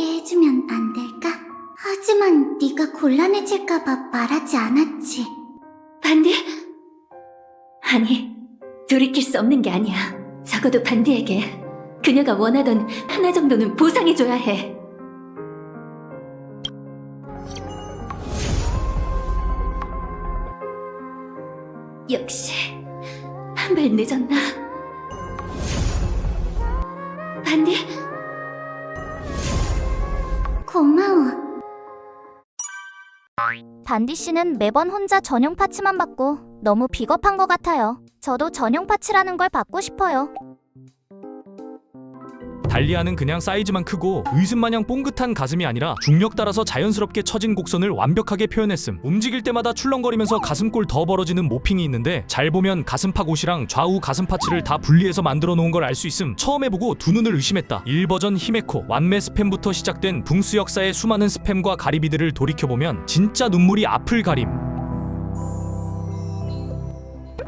있게 해주면 안 될까? 하지만 네가 곤란해질까봐 말하지 않았지. 반디? 아니, 돌이킬 수 없는 게 아니야. 적어도 반디에게 그녀가 원하던 하나 정도는 보상해줘야 해. 역시 한 발 늦었나? 반디? 고마워. 반디 씨는 매번 혼자 전용 파츠만 받고 너무 비겁한 것 같아요. 저도 전용 파츠라는 걸 받고 싶어요. 달리아는 그냥 사이즈만 크고 의슴마냥 뽕긋한 가슴이 아니라 중력 따라서 자연스럽게 처진 곡선을 완벽하게 표현했음. 움직일 때마다 출렁거리면서 가슴골 더 벌어지는 모핑이 있는데 잘 보면 가슴팍 옷이랑 좌우 가슴 파츠를 다 분리해서 만들어 놓은 걸 알 수 있음. 처음에 보고 두 눈을 의심했다. 1버전 히메코 완매 스팸부터 시작된 붕스 역사의 수많은 스팸과 가리비들을 돌이켜보면 진짜 눈물이 앞을 가림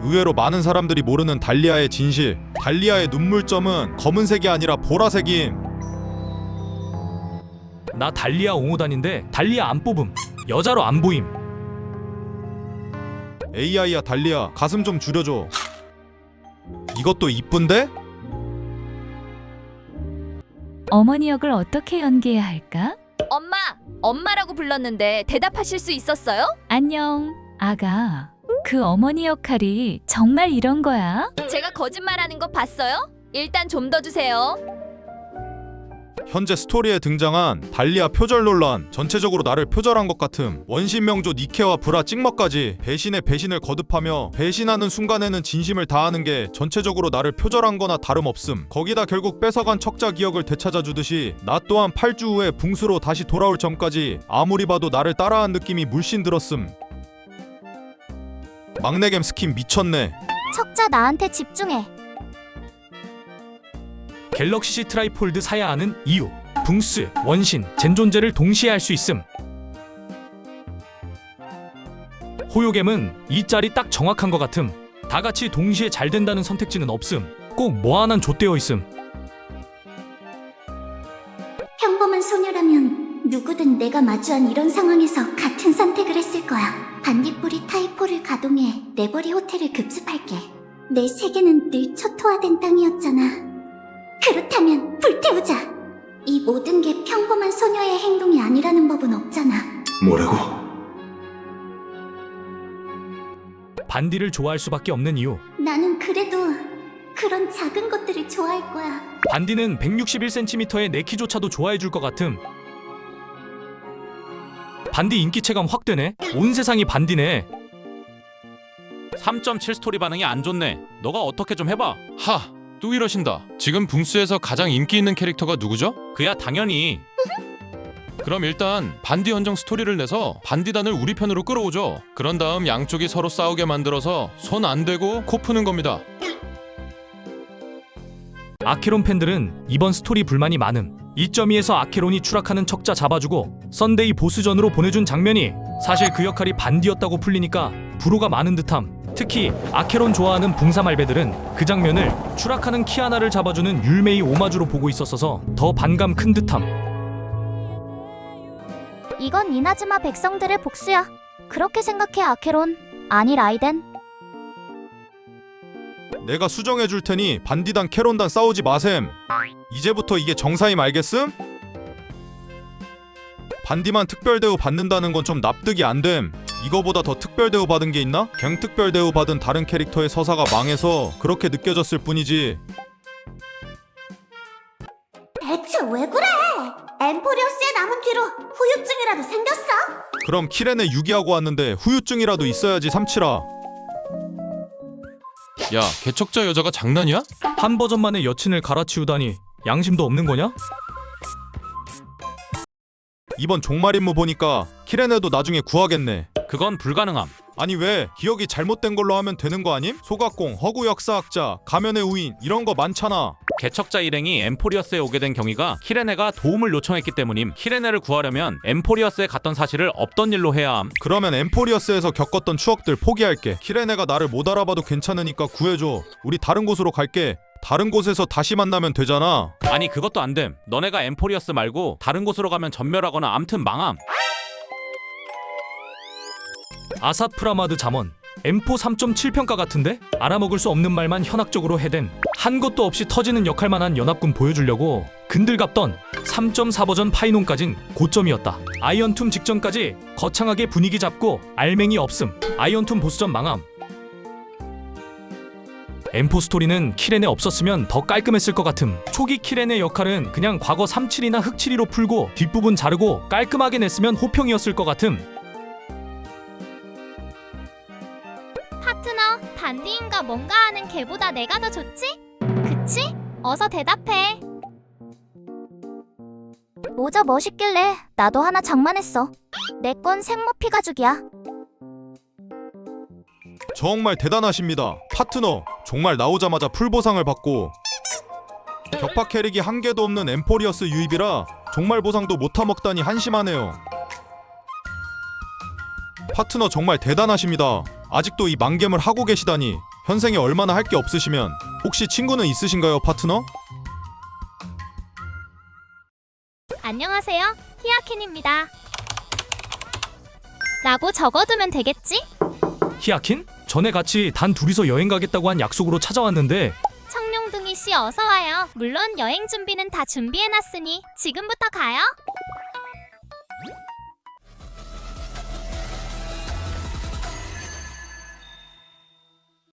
의외로 많은 사람들이 모르는 달리아의 진실. 달리아의 눈물점은 검은색이 아니라 보라색임. 나 달리아 옹호단인데 달리아 안 뽑음 여자로 안 보임 AI야 달리아 가슴 좀 줄여줘. 이것도 이쁜데? 어머니 역을 어떻게 연기해야 할까? 엄마! 엄마라고 불렀는데 대답하실 수 있었어요? 안녕, 아가. 그 어머니 역할이 정말 이런 거야? 제가 거짓말하는 거 봤어요? 일단 좀 더 주세요. 현재 스토리에 등장한 달리아 표절 논란 전체적으로 나를 표절한 것 같음 원신 명조 니케와 브라 찍먹까지 배신의 배신을 거듭하며 배신하는 순간에는 진심을 다하는 게 전체적으로 나를 표절한 거나 다름없음 거기다 결국 뺏어간 척자 기억을 되찾아주듯이 나 또한 8주 후에 붕수로 다시 돌아올 점까지 아무리 봐도 나를 따라한 느낌이 물씬 들었음 막내겜 스킨 미쳤네. 척자 나한테 집중해. 갤럭시 트라이폴드 사야 하는 이유. 붕스, 원신, 젠 존재를 동시에 할 수 있음. 호요겜은 이 짤이 딱 정확한 것 같음. 다 같이 동시에 잘 된다는 선택지는 없음. 꼭 뭐 하나는 좆되어 있음. 평범한 소녀라면 누구든 내가 마주한 이런 상황에서 같은 선택을 했을 거야. 반딧불이 타이포를 가동해 네버리 호텔을 급습할게. 내 세계는 늘 초토화된 땅이었잖아. 그렇다면 불태우자. 이 모든 게 평범한 소녀의 행동이 아니라는 법은 없잖아. 뭐라고? 반디를 좋아할 수밖에 없는 이유 나는 그래도 그런 작은 것들을 좋아할 거야. 반디는 161cm의 내 키조차도 좋아해 줄 것 같음 반디 인기 체감 확 되네 온 세상이 반디네 3.7 스토리 반응이 안 좋네. 너가 어떻게 좀 해봐. 하, 또 이러신다. 지금 붕스에서 가장 인기 있는 캐릭터가 누구죠? 그야 당연히. 그럼 일단 반디 헌정 스토리를 내서 반디단을 우리 편으로 끌어오죠. 그런 다음 양쪽이 서로 싸우게 만들어서 손 안 대고 코 푸는 겁니다. 아케론 팬들은 이번 스토리 불만이 많음 2.2에서 아케론이 추락하는 척자 잡아주고 썬데이 보스전으로 보내준 장면이 사실 그 역할이 반디였다고 풀리니까 불호가 많은 듯함 특히 아케론 좋아하는 붕사 말배들은 그 장면을 추락하는 키아나를 잡아주는 율메이 오마주로 보고 있었어서 더 반감 큰 듯함 이건 이나즈마 백성들의 복수야. 그렇게 생각해 아케론. 아니 라이덴. 내가 수정해 줄 테니 반디단 캐론단 싸우지 마셈. 이제부터 이게 정사임 알겠음? 반디만 특별 대우 받는다는 건 좀 납득이 안 됨. 이거보다 더 특별 대우 받은 게 있나? 갱 특별 대우 받은 다른 캐릭터의 서사가 망해서 그렇게 느껴졌을 뿐이지. 대체 왜 그래? 엠포리어스에 남은 피로 후유증이라도 생겼어? 그럼 키렌에 유기하고 왔는데 후유증이라도 있어야지 삼치라. 야, 개척자 여자가 장난이야? 한 버전 만에 여친을 갈아치우다니 양심도 없는 거냐? 이번 종말 임무 보니까 키렌에도 나중에 구하겠네. 그건 불가능함. 아니 왜 기억이 잘못된 걸로 하면 되는 거 아님? 소각공, 허구 역사학자, 가면의 우인 이런 거 많잖아. 개척자 일행이 엠포리어스에 오게 된 경위가 키레네가 도움을 요청했기 때문임. 키레네를 구하려면 엠포리어스에 갔던 사실을 없던 일로 해야 함. 그러면 엠포리어스에서 겪었던 추억들 포기할게. 키레네가 나를 못 알아봐도 괜찮으니까 구해줘. 우리 다른 곳으로 갈게. 다른 곳에서 다시 만나면 되잖아. 아니 그것도 안 됨. 너네가 엠포리어스 말고 다른 곳으로 가면 전멸하거나 암튼 망함. 아사프라마드 잠원 M4 3.7평가 같은데? 알아먹을 수 없는 말만 현학적으로 해댄 한 것도 없이 터지는 역할만 한 연합군 보여주려고 근들갑던 3.4 버전 파이논까진 고점이었다. 아이언툼 직전까지 거창하게 분위기 잡고 알맹이 없음. 아이언툼 보스전 망함. M4 스토리는 키렌에 없었으면 더 깔끔했을 것 같음. 초기 키렌의 역할은 그냥 과거 37이나 흑7이로 풀고 뒷부분 자르고 깔끔하게 냈으면 호평이었을 것 같음 파트너, 단디인가 뭔가 하는 걔보다 내가 더 좋지? 그치? 어서 대답해. 모자 멋있길래 나도 하나 장만했어. 내 건 생모피 가죽이야. 정말 대단하십니다. 파트너, 정말 나오자마자 풀 보상을 받고 격파 캐릭이 한 개도 없는 엠포리어스 유입이라 정말 보상도 못 타먹다니 한심하네요. 파트너 정말 대단하십니다. 아직도 이 만겜을 하고 계시다니 현생에 얼마나 할 게 없으시면 혹시 친구는 있으신가요, 파트너? 안녕하세요. 히아킨입니다. 라고 적어두면 되겠지? 히아킨? 전에 같이 단 둘이서 여행 가겠다고 한 약속으로 찾아왔는데 청룡둥이 씨 어서 와요. 물론 여행 준비는 다 준비해놨으니 지금부터 가요.